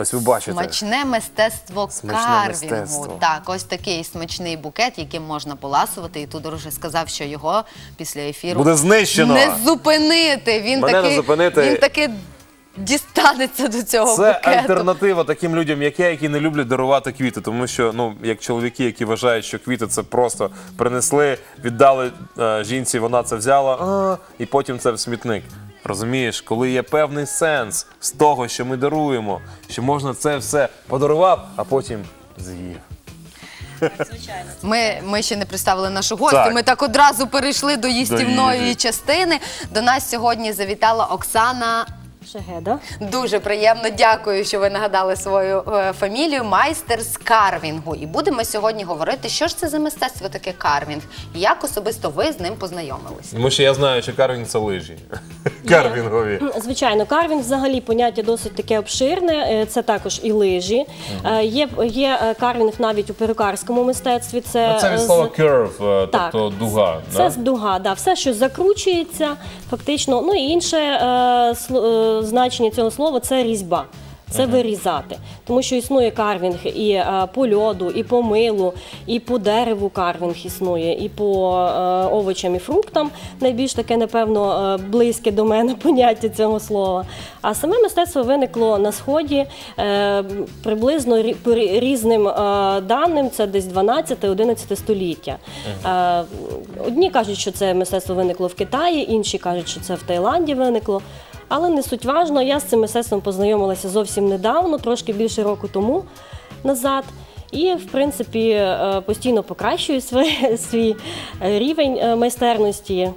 Ось ви бачите. Смачне мистецтво Смачне карвінгу. мистецтво. Так, ось такий смачний букет, яким можна поласувати. І Тудор вже сказав, що його після ефіру Буде знищено. не зупинити. Він Мене не таки, зупинити. він таки дістанеться до цього Це букету. альтернатива таким людям, як я, які не люблять дарувати квіти. Тому що, ну, як чоловіки, які вважають, що квіти це просто принесли, віддали е, жінці, вона це взяла, а, і потім це в смітник. Розумієш, коли є певний сенс з того, що ми даруємо, що можна це все подарував, а потім з'їв. Ми, ми ще не представили нашу гостю. Так. Ми так одразу перейшли до їстівної їжі. частини. До нас сьогодні завітала Оксана. Шегеда. Дуже приємно. Дякую, що ви нагадали свою е, фамілію. Майстер з карвінгу. І будемо сьогодні говорити, що ж це за мистецтво таке карвінг, і як особисто ви з ним познайомилися. Тому що я знаю, що карвінг це лижі. Карвінгові. Звичайно, карвінг взагалі поняття досить таке обширне. Е, Це також і лижі. Е, Є, є карвінг навіть у перукарському мистецтві. Це, Це від з- слова curve, е, Так. тобто дуга. Це да? з дуга, да, все, що закручується, фактично. Ну і інше е, сло- е, значення цього слова це різьба. Це вирізати, тому що існує карвінг і е, по льоду, і по милу, і по дереву карвінг існує, і по е, овочам і фруктам. Найбільш таке, напевно, е, близьке до мене поняття цього слова. А саме мистецтво виникло на сході приблизно рі- по різним даним. Це десь 12-11 століття. Одні кажуть, що це мистецтво виникло в Китаї, інші кажуть, що це в Таїланді виникло. Але не суть важно, я з цим мистецтвом познайомилася зовсім недавно, трошки більше року тому назад. І, в принципі, е, постійно покращую свій, свій е, рівень е, майстерності.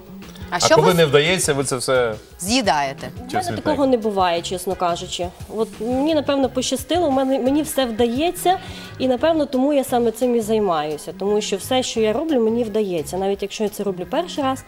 А А що коли ви не вдається, ви це все з'їдаєте? У мене такого не буває, чесно кажучи. От мені напевно пощастило, Мені мене мені все вдається, і напевно тому я саме цим і займаюся. Тому що все, що я роблю, мені вдається. Навіть якщо я це роблю перший раз,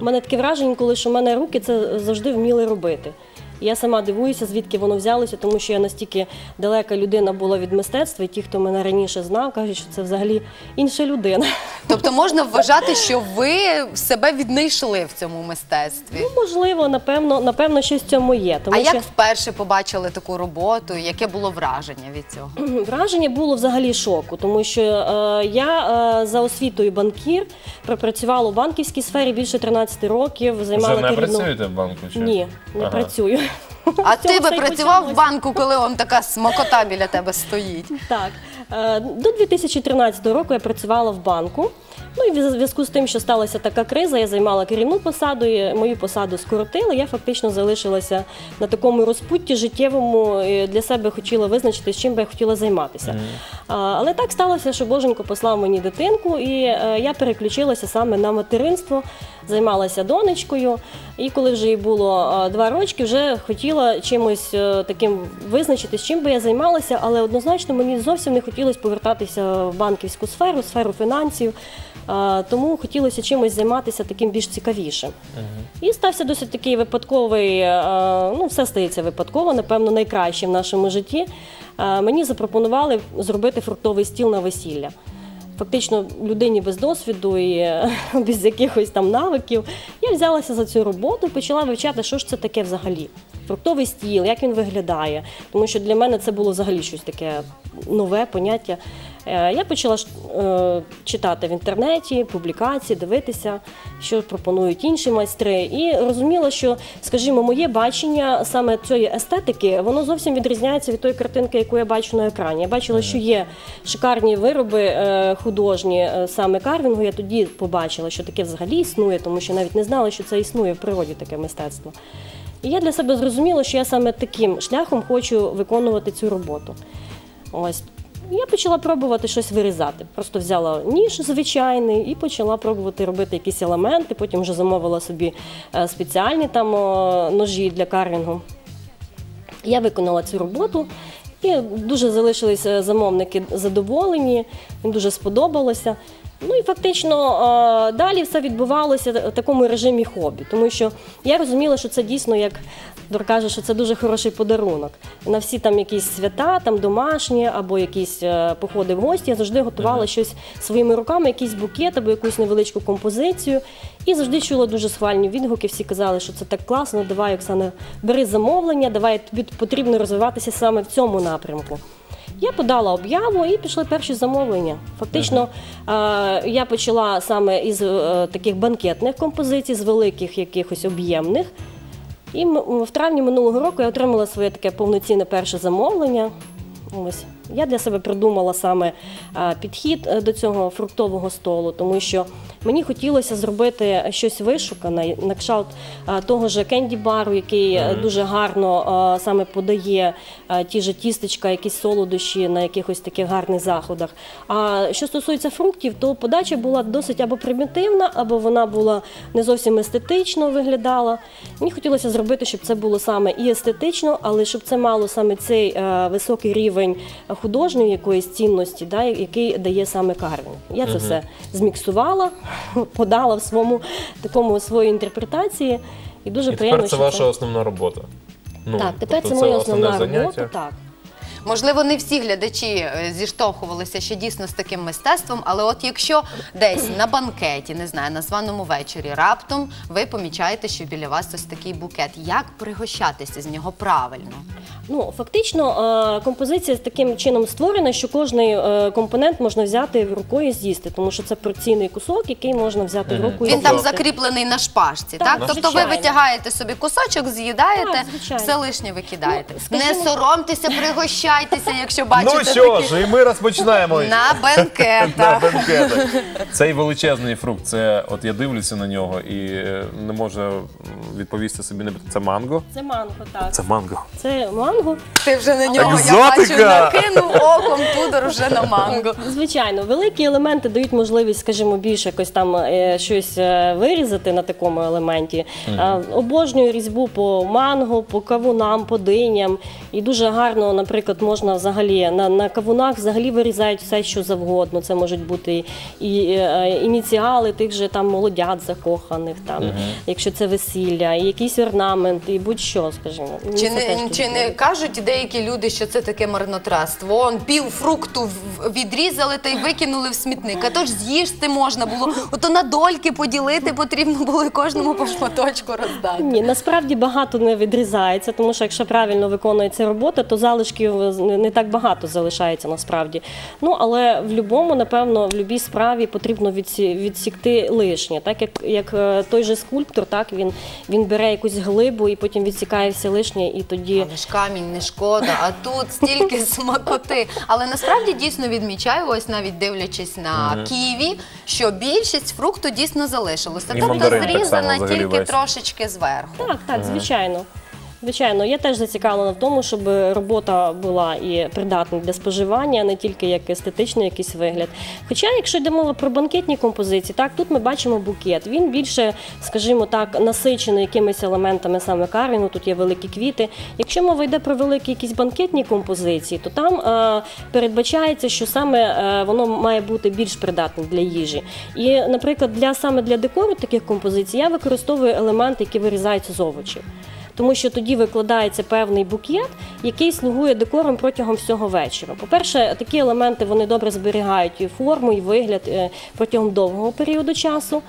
у мене таке враження, коли що в мене руки це завжди вміли робити. І Я сама дивуюся, звідки воно взялося, тому що я настільки далека людина була від мистецтва, і ті, хто мене раніше знав, кажуть, що це взагалі інша людина. Тобто можна вважати, що ви себе віднайшли в цьому мистецтві. Ну, можливо, напевно, напевно, щось в цьому є. Тому А що... як вперше побачили таку роботу? Яке було враження від цього? Враження було взагалі шоку, тому що е, я е, за освітою банкір пропрацювала у банківській сфері більше 13 років. Займала Вже не керівну- працюєте в банку? Чи? Ні, не Ага. працюю. А ти би працював в банку, коли он така смокота біля тебе стоїть? Так, Е, до 2013 року я працювала в банку. Ну і в зв'язку з тим, що сталася така криза, я займала керівну посаду, і мою посаду скоротили. Я фактично залишилася на такому розпутті життєвому. і Для себе хотіла визначити, з чим би я хотіла займатися. А, Але так сталося, що Боженько послав мені дитинку, і е, я переключилася саме на материнство, займалася донечкою. І коли вже їй було е, два рочки, вже хотіла чимось е, таким визначити, з чим би я займалася, але однозначно мені зовсім не хотілося повертатися в банківську сферу, сферу фінансів. Тому хотілося чимось займатися таким більш цікавішим. І стався досить такий випадковий, е, ну все стається випадково, напевно, найкраще в нашому житті. Е, Мені запропонували зробити фруктовий стіл на весілля. Фактично людині без досвіду і е, без якихось там навиків. Я взялася за цю роботу почала вивчати, що ж це таке взагалі. Фруктовий стіл, як він виглядає. Тому що для мене це було взагалі щось таке нове поняття. Е, Я почала е, читати в інтернеті, публікації, дивитися, що пропонують інші майстри. І розуміла, що, скажімо, моє бачення саме цієї естетики, воно зовсім відрізняється від тої картинки, яку я бачу на екрані. Я бачила, що є шикарні вироби е, художні е, саме карвінгу. Я тоді побачила, що таке взагалі існує, тому що навіть не знала, що це існує в природі таке мистецтво. І я для себе зрозуміла, що я саме таким шляхом хочу виконувати цю роботу. Ось. Я почала пробувати щось вирізати. Просто взяла ніж звичайний і почала пробувати робити якісь елементи. Потім вже замовила собі е, спеціальні там ножі для карвінгу. Я виконала цю роботу. І дуже залишилися замовники задоволені, їм дуже сподобалося. Ну і фактично е, далі все відбувалося в такому режимі хобі, тому що я розуміла, що це дійсно, як Дор каже, що це дуже хороший подарунок. На всі там якісь свята, там домашні або якісь е, походи в гості. Я завжди готувала щось своїми руками, якийсь букет або якусь невеличку композицію. І завжди чула дуже схвальні відгуки. Всі казали, що це так класно. Давай, Оксана, бери замовлення, давай тобі потрібно розвиватися саме в цьому напрямку. Я подала об'яву і пішли перші замовлення. Фактично, е, я почала саме із е, таких банкетних композицій, з великих якихось об'ємних. І в травні минулого року я отримала своє таке повноцінне перше замовлення. Ось я для себе придумала саме е, підхід е, до цього фруктового столу, тому що мені хотілося зробити щось вишукане, на кшталт е, того ж кенді-бару, який е, дуже гарно саме подає ті ж тістечка, якісь солодощі на якихось таких гарних заходах. А що стосується фруктів, то подача була досить або примітивна, або вона була не зовсім естетично виглядала. Мені хотілося зробити, щоб це було саме і естетично, але щоб це мало саме цей високий рівень художньої якоїсь цінності, да, який дає саме карвінг. Я це все зміксувала, подала в своєму такому своїй інтерпретації. І дуже І приємно, тепер це що ваша основна робота. Ну, так, тепер тобто це моя основна заняття. робота. Так. Можливо, не всі глядачі е, зіштовхувалися ще дійсно з таким мистецтвом, але от якщо десь на банкеті, не знаю, на званому вечорі, раптом ви помічаєте, що біля вас ось такий букет. Як пригощатися з нього правильно? Ну, фактично, е, композиція таким чином створена, що кожний е, компонент можна взяти в рукою і з'їсти, тому що це порційний кусок, який можна взяти в руку і Він там закріплений на шпажці, так? Так, Тобто ви витягаєте собі кусочок, з'їдаєте, все лишнє викидаєте. Ну, Не скажімо- соромтеся, пригощайтеся, якщо бачите Ну що ж, і ми розпочинаємо. на На бенкетах. Цей величезний фрукт, це от я дивлюся на нього і е, не можу відповісти собі не це манго. Це манго, так. Це манго. Це манго. Ти вже на нього я бачу, накинув оком тудор вже на манго. Звичайно, великі елементи дають можливість, скажімо, більше якось там е, щось е, вирізати на такому елементі. Е, Обожнюю різьбу по манго, по кавунам, по диням. І дуже гарно, наприклад, можна взагалі на, на кавунах взагалі вирізають все, що завгодно. Це можуть бути і е, ініціали тих же там молодят закоханих, там, якщо це весілля, і якийсь орнамент, і будь-що, скажімо. Чи теж не, чи не кажуть деякі люди, що це таке марнотратство? Вон пів фрукту відрізали та й викинули в смітник. А то ж з'їсти можна було. Ото на дольки поділити потрібно було і кожному по шматочку роздати. Ні, насправді багато не відрізається, тому що якщо правильно виконується робота, то залишків не так багато залишається насправді. Ну але в будь-якому, напевно, в будь-якій справі потрібно відсі- відсікти лишнє. Так як, як е, той же скульптор, так він, він бере якусь глибу і потім відсікає все лишнє, і тоді Але ж камінь не шкода, а тут стільки смакоти. Але насправді дійсно відмічаю, ось навіть дивлячись на ківі, що більшість фрукту дійсно залишилося. Тобто мандарин так само зрізана взагалі тільки весь. трошечки зверху. Так, так, звичайно. Звичайно, я теж зацікавлена в тому, щоб робота була і придатна для споживання, а не тільки як естетичний якийсь вигляд. Хоча, якщо йде мова про банкетні композиції, так тут ми бачимо букет. Він більше, скажімо так, насичений якимись елементами саме карвінгу, тут є великі квіти. Якщо мова йде про великі якісь банкетні композиції, то там е, передбачається, що саме е, воно має бути більш придатним для їжі. І, наприклад, для саме для декору таких композицій я використовую елементи, які вирізаються з овочів. Тому що тоді викладається певний букет, який слугує декором протягом всього вечора. По-перше, такі елементи вони добре зберігають і форму, і вигляд е, протягом довгого періоду часу.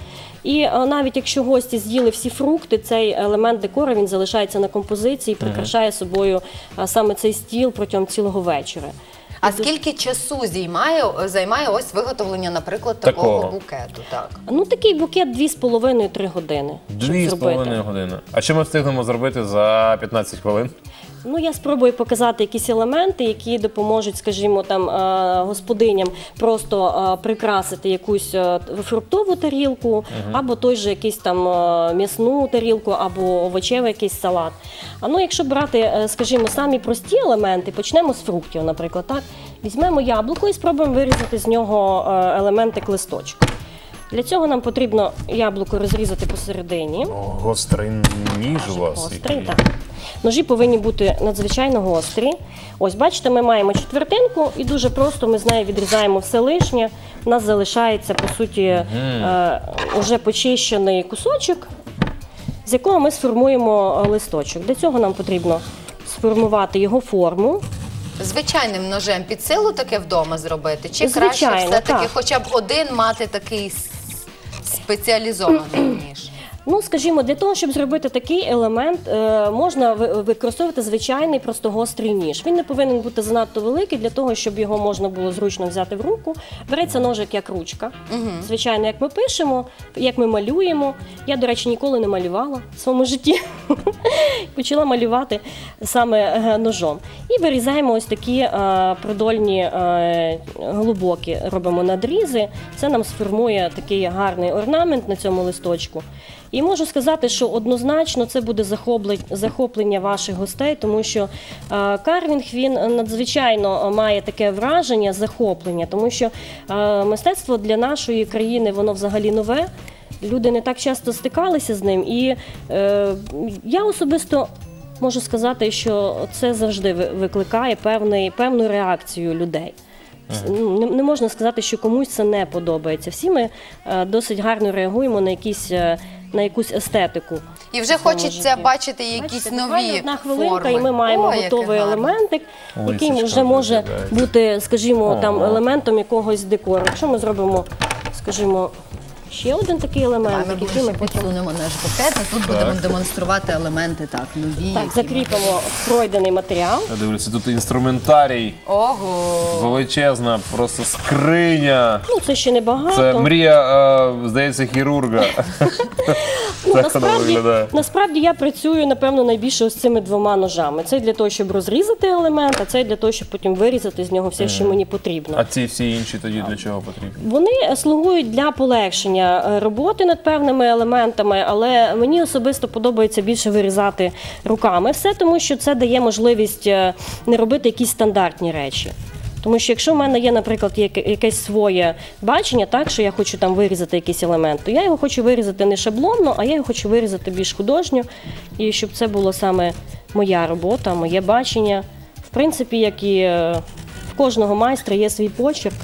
І е, навіть якщо гості з'їли всі фрукти, цей елемент декору він залишається на композиції, і прикрашає собою саме цей стіл протягом цілого вечора. А скільки часу займає, займає ось виготовлення, наприклад, такого, Такого. букету? Так. Ну такий букет 2,5-3 години. Дві з половиною години. А що ми встигнемо зробити за 15 хвилин? Ну, я спробую показати якісь елементи, які допоможуть, скажімо, там е, господиням просто е, прикрасити якусь е, фруктову тарілку, або той же якийсь там м'ясну тарілку, або овочевий якийсь салат. А ну, якщо брати, скажімо, самі прості елементи, почнемо з фруктів, наприклад, так візьмемо яблуко і спробуємо вирізати з нього е, елементик листочка. Для цього нам потрібно яблуко розрізати посередині. О, гострий ніж у вас. Гострий, який. так. Ножі повинні бути надзвичайно гострі. Ось, бачите, ми маємо четвертинку і дуже просто ми з нею відрізаємо все лишнє. У нас залишається, по суті, е, уже почищений кусочок, з якого ми сформуємо е, листочок. Для цього нам потрібно сформувати його форму. Звичайним ножем під силу таке вдома зробити? Чи краще Звичайно, все-таки так. хоча б один мати такий с- спеціалізований ніж? Ну, скажімо, для того, щоб зробити такий елемент, е, можна ви- використовувати звичайний просто гострий ніж. Він не повинен бути занадто великий для того, щоб його можна було зручно взяти в руку. Береться ножик як ручка. Звичайно, як ми пишемо, як ми малюємо. Я, до речі, ніколи не малювала в своєму житті. Почала малювати саме е, ножом. І вирізаємо ось такі е, продольні глибокі робимо надрізи. Це нам сформує такий гарний орнамент на цьому листочку. І можу сказати, що однозначно це буде захопле- захоплення ваших гостей, тому що е, карвінг він надзвичайно має таке враження, захоплення, тому що е, мистецтво для нашої країни воно взагалі нове. Люди не так часто стикалися з ним, і е, я особисто можу сказати, що це завжди викликає певний, певну реакцію людей. Ну, Не, не можна сказати, що комусь це не подобається. Всі ми е, досить гарно реагуємо на якісь. е, На якусь естетику. І вже хочеться бачити якісь Бачите, буквально нові одна хвилинка, форми. і ми маємо О, готовий гарний. елементик, який Лисичка вже може виглядає. бути, скажімо, там елементом якогось декору. Якщо ми зробимо, скажімо, ще один такий елемент, ми який ми потім підсунемо наш букет, а тут будемо демонструвати елементи так, нові. так які закріпимо пройдений матеріал. Я дивлюся, тут інструментарій, Ого! величезна, просто скриня. Ну це ще не багато. Це мрія, е, здається, хірурга. Ну, Так воно насправді, виглядає. насправді я працюю напевно найбільше ось цими двома ножами. Це для того, щоб розрізати елемент, а це для того, щоб потім вирізати з нього все, що мені потрібно. А ці всі інші тоді для чого потрібні? Вони е, слугують для полегшення е, роботи над певними елементами, але мені особисто подобається більше вирізати руками все, тому що це дає можливість е, не робити якісь стандартні речі. Тому що якщо в мене є, наприклад, якесь своє бачення, так що я хочу там вирізати якийсь елемент, то я його хочу вирізати не шаблонно, а я його хочу вирізати більш художньо, і щоб це було саме моя робота, моє бачення. В принципі, як і е, в кожного майстра є свій почерк.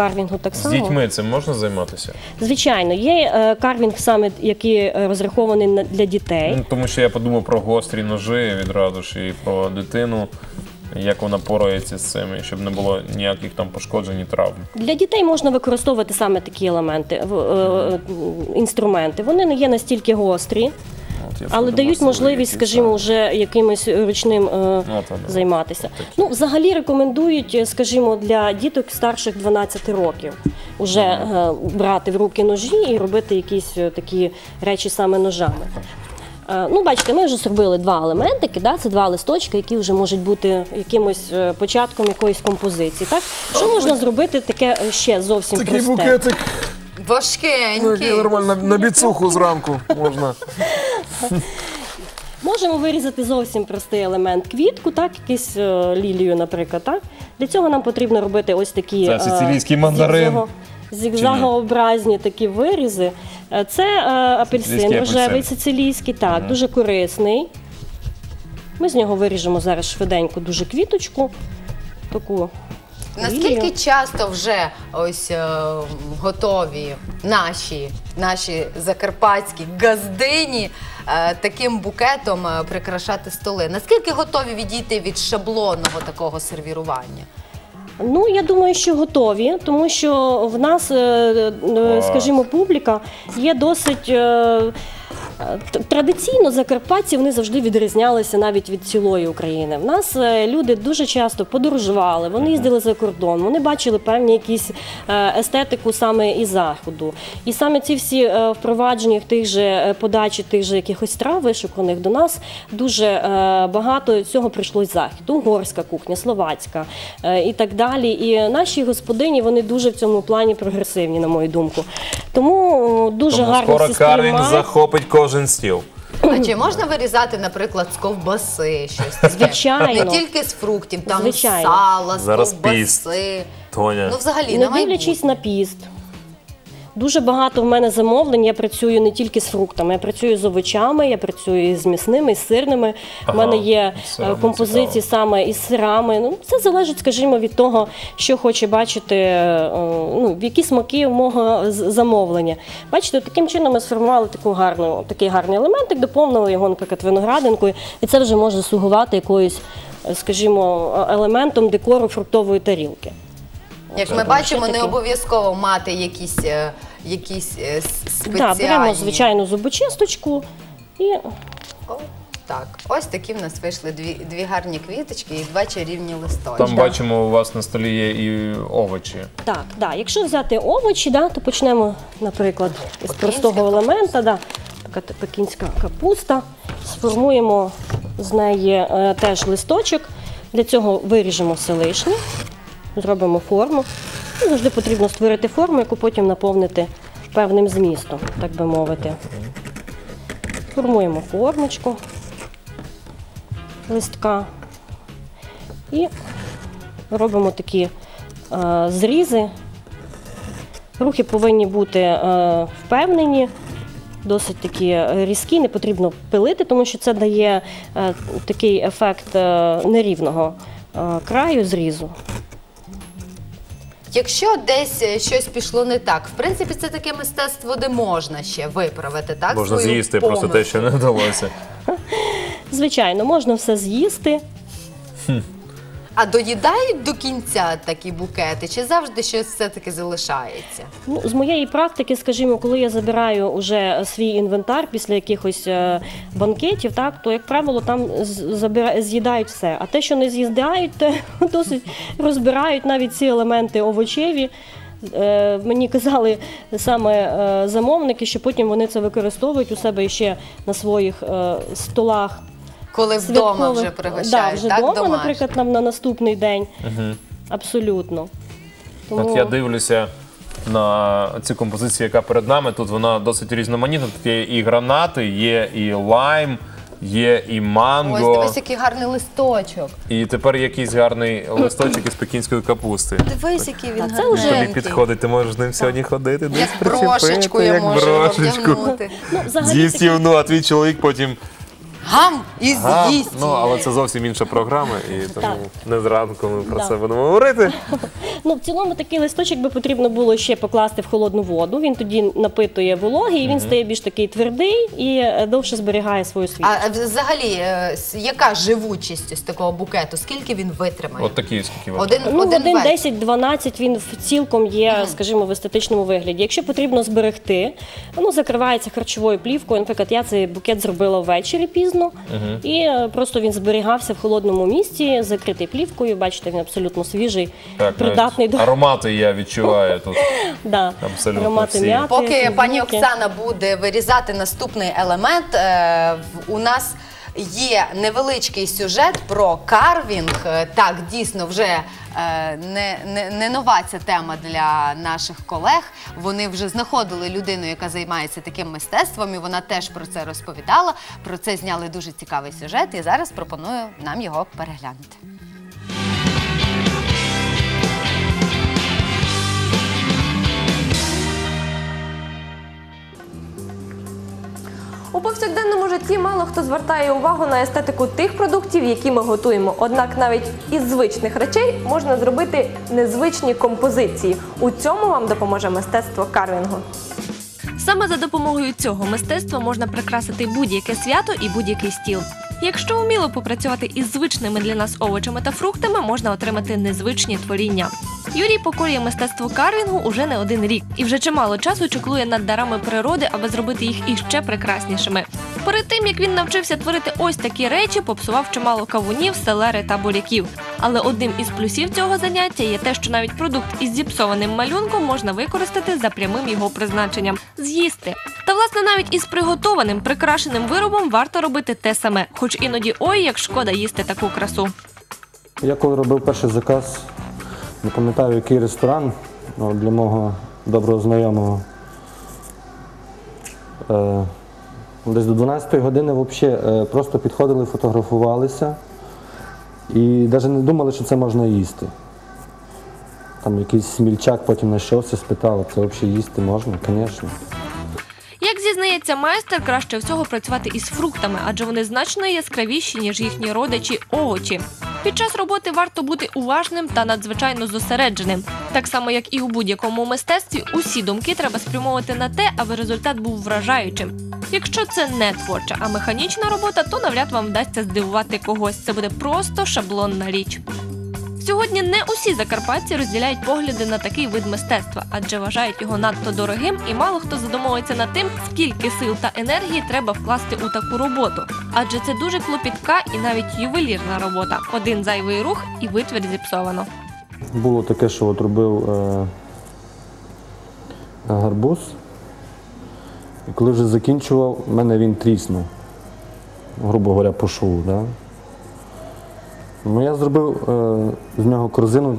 Карвінгу так З само. дітьми цим можна займатися? Звичайно, є е, карвінг саме, який е, розрахований на- для дітей. Ну, тому що я подумав про гострі ножи відразу ж і про дитину, як вона порається з цим, і щоб не було ніяких там пошкоджень і травм. Для дітей можна використовувати саме такі елементи, в- е, е, інструменти. Вони не є настільки гострі, але дають можливість, скажімо, вже якимось ручним е, воно. займатися. Ну, взагалі рекомендують, е, скажімо, для діток старших 12 років вже е, брати в руки ножі і робити якісь е, такі речі саме ножами. Е, Ну, бачите, ми вже зробили два елементики, да? це два листочки, які вже можуть бути якимось е, початком якоїсь композиції. Так? Що можна зробити таке е, ще зовсім просте? Важкенький. нормально на біцуху зранку можна. Можемо вирізати зовсім простий елемент квітку, так, якусь е, лілію, наприклад. Так? Для цього нам потрібно робити ось такі Це е, сицилійський мандарин. зігзаго- Зігзагообразні такі вирізи. Е, Це е, апельсин Сицилійський рожевий, апельсин. сицилійський, так, дуже корисний. Ми з нього виріжемо зараз швиденько дуже квіточку. Таку. Наскільки часто вже ось е, готові наші, наші закарпатські газдині е, таким букетом е, прикрашати столи? Наскільки готові відійти від шаблонного такого сервірування? Ну, я думаю, що готові, тому що в нас, е, е, скажімо, публіка є досить. е, Традиційно закарпатці вони завжди відрізнялися навіть від цілої України. В нас е, люди дуже часто подорожували, вони їздили за кордон, вони бачили певні якісь е, естетику саме із заходу. І саме ці всі е, впровадження тих же е, подачі тих же якихось трав вишуканих до нас дуже е, багато цього прийшло з заходу. Угорська кухня, словацька е, і так далі. І наші господині вони дуже в цьому плані прогресивні, на мою думку. Тому е, дуже Тому гарно скоро карвінг захопить кожен стіл. А чи можна вирізати, наприклад, з ковбаси щось таке? Звичайно. Не тільки з фруктів, там Звичайно. сала, з Зараз ковбаси. піст. Тоня. Ну, взагалі, не дивлячись на піст. Дуже багато в мене замовлень. Я працюю не тільки з фруктами, я працюю з овочами, я працюю і з м'ясними, і з сирними. Ага, У мене є е, композиції саме із сирами. Ну, це залежить, скажімо, від того, що хоче бачити, е, ну, в які смаки мого з- замовлення. Бачите, таким чином ми сформували таку гарну, такий гарний елементик, доповнили його, наприклад, виноградинкою, і це вже може слугувати якоюсь, е, скажімо, е, елементом декору фруктової тарілки. Як ми бачимо, не обов'язково мати якісь, е, якісь е, с- Так, беремо звичайну зубочисточку і Так, ось такі в нас вийшли дві, дві гарні квіточки і два чарівні листочки. Там бачимо, у вас на столі є і овочі. Так, да. Якщо взяти овочі, да, то почнемо, наприклад, Пекінська простого елемента, да, така т- пекінська капуста. Сформуємо з неї е, теж листочок. Для цього виріжемо все лишнє, зробимо форму. Ну, завжди потрібно створити форму, яку потім наповнити певним змістом, так би мовити. Формуємо формочку листка і робимо такі е, зрізи. Рухи повинні бути е, впевнені, досить такі різкі, не потрібно пилити, тому що це дає е, такий ефект е, нерівного е, краю зрізу. Якщо десь е, щось пішло не так, в принципі, це таке мистецтво, де можна ще виправити, так? Можна свою з'їсти просто те, що не вдалося. Звичайно, можна все з'їсти. А доїдають до кінця такі букети, чи завжди щось все-таки залишається? Ну, з моєї практики, скажімо, коли я забираю уже свій інвентар після якихось е, банкетів, так то як правило там з'їдають все. А те, що не з'їдають, те досить розбирають навіть ці елементи овочеві. Е, Мені казали саме е, замовники, що потім вони це використовують у себе ще на своїх столах. Коли вдома святкових. вже да, вже так, вдома, наприклад, нам на наступний день. Абсолютно. От я дивлюся на цю композицію, яка перед нами. Тут вона досить різноманітна. Тут є і гранати, є і лайм, є і Ось манго. дивись, який гарний листочок. І тепер якийсь гарний листочок із пекінської капусти. Дивись, який він А це вже- Тобі гарненький. підходить, ти можеш з ним сьогодні ходити, десь Як причепити, брошечку я як можу брошечку. вдягнути. Ну, взагалі З'їсть такі- ну, а твій чоловік потім. Гам і з'їсть. Ну, але це зовсім інша програма, і тому не зранку ми про Да. це будемо говорити. Ну, в цілому такий листочок би потрібно було ще покласти в холодну воду. Він тоді напитує вологи, і він стає більш такий твердий і е, довше зберігає свою світло. А взагалі, е, с- яка живучість ось такого букету? Скільки він витримає? От такі, скільки ви. Один, Ну, один, один вечір. 10-12 він в цілком є, скажімо, в естетичному вигляді. Якщо потрібно зберегти, воно закривається харчовою плівкою. Наприклад, я цей букет зробила ввечері пізно, і е, просто він зберігався в холодному місці, закритий плівкою. Бачите, він абсолютно свіжий, Так, придатний навіть до аромати я відчуваю тут. да, абсолютно аромати всі. м'яти. Поки пані фундуки. Оксана буде вирізати наступний елемент, е, в- у нас є невеличкий сюжет про карвінг. Е, Так, дійсно, вже не, не, не нова ця тема для наших колег. Вони вже знаходили людину, яка займається таким мистецтвом, і вона теж про це розповідала. Про це зняли дуже цікавий сюжет, і зараз пропоную нам його переглянути. У повсякденному житті мало хто звертає увагу на естетику тих продуктів, які ми готуємо. Однак навіть із звичних речей можна зробити незвичні композиції. У цьому вам допоможе мистецтво карвінгу. Саме за допомогою цього мистецтва можна прикрасити будь-яке свято і будь-який стіл. Якщо вміло попрацювати із звичними для нас овочами та фруктами, можна отримати незвичні творіння. Юрій покорює мистецтво карвінгу уже не один рік і вже чимало часу чеклує над дарами природи, аби зробити їх іще прекраснішими. Перед тим як він навчився творити ось такі речі, попсував чимало кавунів, селери та буряків. Але одним із плюсів цього заняття є те, що навіть продукт із зіпсованим малюнком можна використати за прямим його призначенням з'їсти. Та власне навіть із приготованим прикрашеним виробом варто робити те саме, хоч іноді ой, як шкода їсти таку красу. Я коли робив перший заказ, не пам'ятаю, який ресторан ну, для мого доброго знайомого. Е, десь до 12 години взагалі е, просто підходили, фотографувалися і навіть не думали, що це можна їсти. Там якийсь смільчак потім знайшовся, спитав, це взагалі їсти можна? Звісно. Як зізнається майстер, краще всього працювати із фруктами, адже вони значно яскравіші, ніж їхні родичі овочі. Під час роботи варто бути уважним та надзвичайно зосередженим. Так само, як і у будь-якому мистецтві, усі думки треба спрямовувати на те, аби результат був вражаючим. Якщо це не творча, а механічна робота, то навряд вам вдасться здивувати когось. Це буде просто шаблонна річ. Сьогодні не усі закарпатці розділяють погляди на такий вид мистецтва, адже вважають його надто дорогим, і мало хто задумується над тим, скільки сил та енергії треба вкласти у таку роботу. Адже це дуже клопітка і навіть ювелірна робота. Один зайвий рух і витвір зіпсовано. Було таке, що от робив е, гарбуз. І коли вже закінчував, в мене він тріснув. Грубо говоря, по шву. Да? Ну, я зробив е, з нього корзину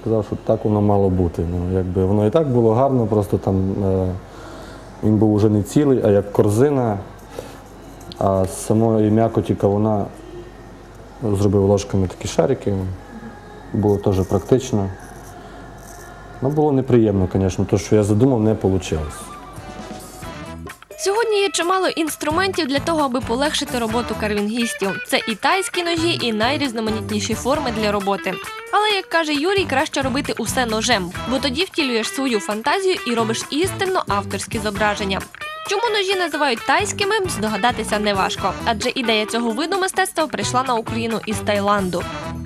сказав, що так воно мало бути. Ну, якби воно і так було гарно, просто там е, він був уже не цілий, а як корзина. А з самої м'якоті кавуна зробив ложками такі шарики. Було теж практично. Ну, було неприємно, звісно, то, що я задумав, не вийшло. Сьогодні є чимало інструментів для того, аби полегшити роботу карвінгістів. Це і тайські ножі, і найрізноманітніші форми для роботи. Але як каже Юрій, краще робити усе ножем, бо тоді втілюєш свою фантазію і робиш істинно авторські зображення. Чому ножі називають тайськими, здогадатися неважко, адже ідея цього виду мистецтва прийшла на Україну із Таїланду.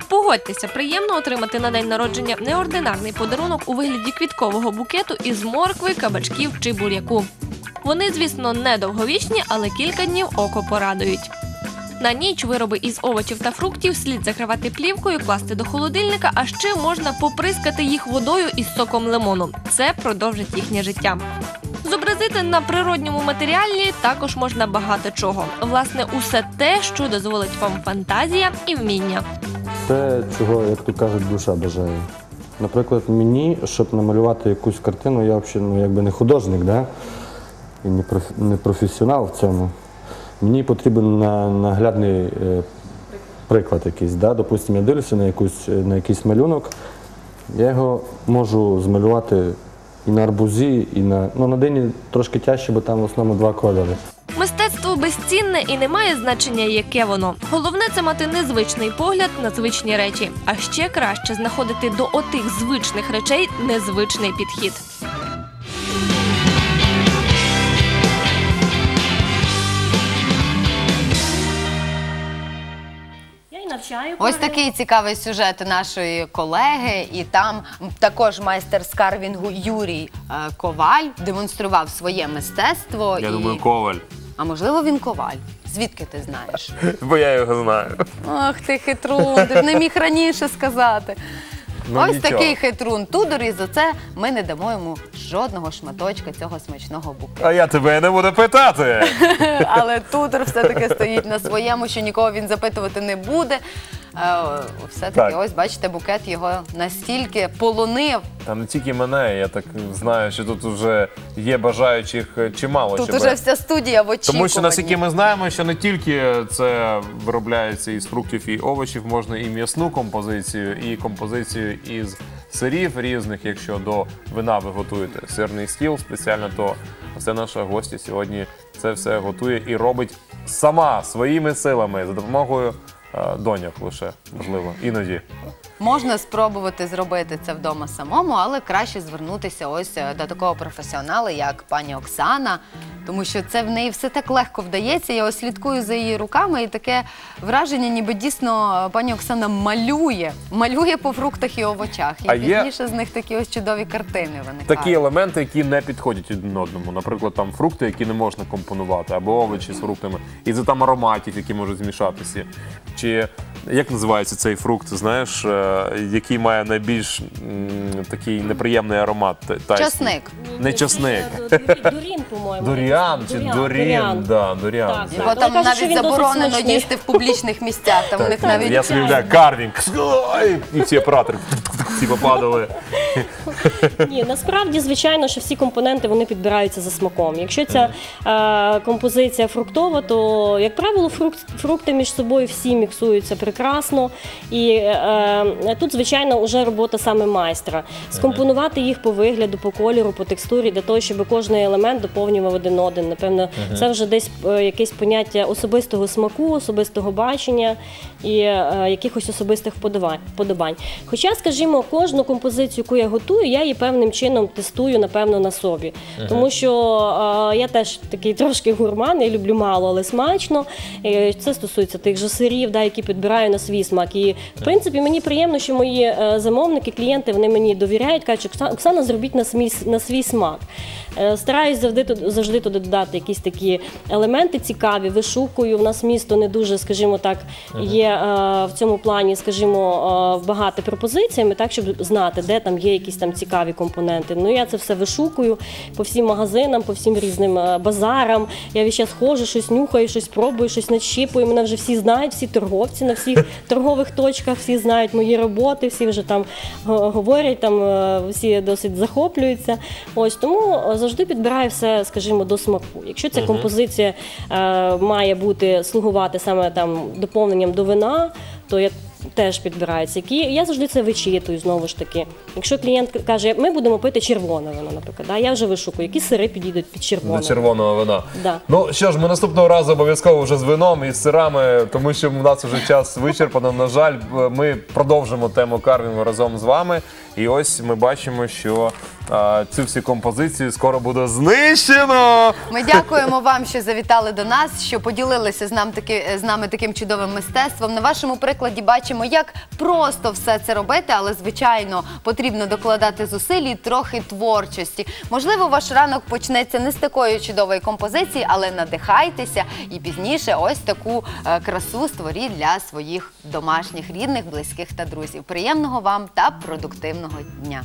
Погодьтеся, приємно отримати на день народження неординарний подарунок у вигляді квіткового букету із моркви, кабачків чи буряку. Вони, звісно, не довговічні, але кілька днів око порадують. На ніч вироби із овочів та фруктів слід закривати плівкою, класти до холодильника, а ще можна поприскати їх водою із соком лимону. Це продовжить їхнє життя. Зобразити на природньому матеріалі також можна багато чого. Власне, усе те, що дозволить вам фантазія і вміння. Це, чого, як то кажуть, душа бажає. Наприклад, мені, щоб намалювати якусь картину, я взагалі ну, якби не художник, да? і не, проф... не професіонал в цьому. Мені потрібен на, наглядний е, приклад якийсь. Да? Допустимо, я дивлюся на, якусь, на якийсь малюнок, я його можу змалювати і на арбузі, і на. Ну, на дині трошки тяжче, бо там в основному два кольори. Мистецтво безцінне і не має значення, яке воно. Головне це мати незвичний погляд на звичні речі, а ще краще знаходити до отих звичних речей незвичний підхід. І. Ось такий цікавий сюжет нашої колеги, і там також майстер скарвінгу Юрій е, Коваль демонстрував своє мистецтво. Я і... думаю, коваль. А можливо, він коваль. Звідки ти знаєш? Бо я його знаю. Ах ти хитрун, ти ж не міг раніше сказати. Ну, Ось нічого. такий хитрун Тудор, і за це ми не дамо йому жодного шматочка цього смачного букету. А я тебе не буду питати. Але Тудор все-таки стоїть на своєму, що нікого він запитувати не буде. Е, Все-таки Так. ось бачите, букет його настільки полонив. Та не тільки мене, я так знаю, що тут вже є бажаючих е, чимало. Тут щоб- уже вся студія в очікуванні. Тому що наскільки ми знаємо, що не тільки це виробляється із фруктів і овочів, можна і м'ясну композицію, і композицію із сирів різних. Якщо до вина ви готуєте сирний стіл спеціально, то це наша гостя сьогодні це все готує і робить сама своїми силами за допомогою е, доньок лише можливо іноді. Можна спробувати зробити це вдома самому, але краще звернутися ось е, до такого професіонала, як пані Оксана, тому що це в неї все так легко вдається. Я ось слідкую за її руками, і таке враження, ніби дійсно е, пані Оксана малює, малює по фруктах і овочах. І А є- пізніше з них такі ось чудові картини виникають. Такі елементи, які не підходять один одному. Наприклад, там фрукти, які не можна компонувати, або овочі з фруктами, і за там ароматів, які можуть змішатися. Чи як називається цей фрукт, знаєш, е, який має найбільш м, такий неприємний аромат? та- Часник. Не часник. Дурін, по-моєму. Дуріан чи дурін, да, дуріан. Так. Бо там кажуть, що навіть він досить заборонено смачний. їсти в публічних місцях. Там у них навіть Я собі уявляю, карвінг. Ой, І всі оператори всі попадали. Ні, насправді, звичайно, що всі компоненти вони підбираються за смаком. Якщо ця е, композиція фруктова, то, як правило, фрукт, фрукти між собою всі міксуються прекрасно. Прекрасно. І е, тут, звичайно, вже робота саме майстра. Скомпонувати їх по вигляду, по кольору, по текстурі, для того, щоб кожний елемент доповнював один один. Напевно, це вже десь е, якесь поняття особистого смаку, особистого бачення і е, якихось особистих вподобань. Хоча, скажімо, кожну композицію, яку я готую, я її певним чином тестую, напевно, на собі. Тому що е, я теж такий трошки гурман, я люблю мало, але смачно. Це стосується тих же сирів, да, які підбираю на свій смак. І в принципі мені приємно, що мої е, замовники, клієнти вони мені довіряють, кажуть, «Окса- Оксана, зробіть на свій, на свій смак. Е, Стараюсь завжди завжди туди додати якісь такі елементи цікаві, вишукую. У нас місто не дуже, скажімо так, є е, в цьому плані, скажімо, багато пропозиціями, так щоб знати, де там є якісь там цікаві компоненти. Ну я це все вишукую по всім магазинам, по всім різним базарам. Я весь час ходжу, щось нюхаю, щось пробую, щось начіпую. Мене вже всі знають, всі торговці на всіх торгових точках, всі знають мої роботи, всі вже там говорять, там е, всі досить захоплюються. Ось тому е, завжди підбираю все, скажімо, до смаку. Якщо ця композиція е, має бути слугувати саме там доповненням до вина, то я теж підбираються. Які я завжди це вичитую знову ж таки. Якщо клієнт каже, ми будемо пити червоне вино, наприклад, да, я вже вишукую, які сири підійдуть під червоне. До червоного вина. Да. Ну що ж, ми наступного разу обов'язково вже з вином і з сирами, тому що в нас вже час вичерпано. На жаль, ми продовжимо тему карвінгу разом з вами. І ось ми бачимо, що ці всі композиції скоро буде знищено. Ми дякуємо вам, що завітали до нас, що поділилися з, нам таки, з нами таким чудовим мистецтвом. На вашому прикладі бачимо, як просто все це робити, але звичайно потрібно докладати зусиль і трохи творчості. Можливо, ваш ранок почнеться не з такої чудової композиції, але надихайтеся і пізніше ось таку е, красу створіть для своїх домашніх, рідних, близьких та друзів. Приємного вам та продуктивного дня.